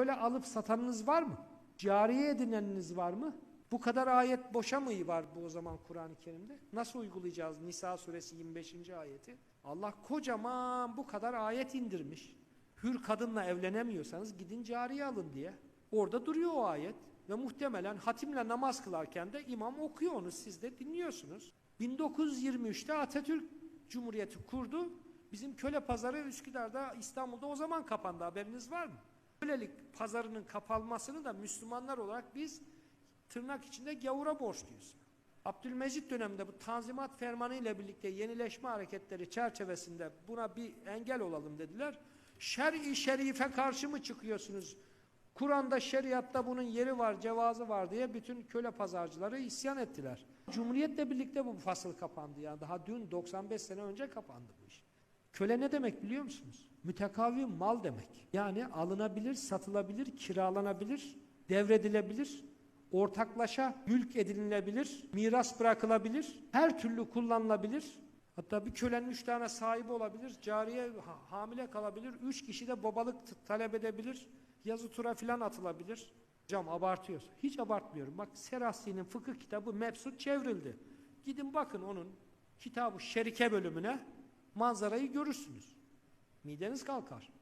Böyle alıp satanınız var mı? Cariye edineniniz var mı? Bu kadar ayet boşa mı var bu o zaman Kur'an-ı Kerim'de? Nasıl uygulayacağız Nisa suresi 25. ayeti? Allah kocaman bu kadar ayet indirmiş. Hür kadınla evlenemiyorsanız gidin cariye alın diye. Orada duruyor o ayet. Ve muhtemelen hatimle namaz kılarken de imam okuyor onu siz de dinliyorsunuz. 1923'te Atatürk Cumhuriyeti kurdu. Bizim köle pazarı Üsküdar'da İstanbul'da o zaman kapandı haberiniz var mı? Kölelik pazarının kapanmasını da Müslümanlar olarak biz tırnak içinde gavura borçluyuz. Abdülmecit döneminde bu Tanzimat Fermanı ile birlikte yenileşme hareketleri çerçevesinde buna bir engel olalım dediler. Şer-i şerife karşı mı çıkıyorsunuz? Kur'an'da şeriatta bunun yeri var, cevazı var diye bütün köle pazarcıları isyan ettiler. Cumhuriyetle birlikte bu fasıl kapandı. Yani daha dün 95 sene önce kapandı bu iş. Köle ne demek biliyor musunuz? Mütekavvi mal demek. Yani alınabilir, satılabilir, kiralanabilir, devredilebilir, ortaklaşa mülk edinilebilir, miras bırakılabilir, her türlü kullanılabilir. Hatta bir kölenin üç tane sahibi olabilir, cariye ha- hamile kalabilir, üç kişi de babalık talep edebilir, yazı tura filan atılabilir. Hocam abartıyorsun. Hiç abartmıyorum. Bak Serasi'nin fıkıh kitabı Mebsut çevrildi. Gidin bakın onun kitabı Şerike bölümüne manzarayı görürsünüz. Mideniz kalkar.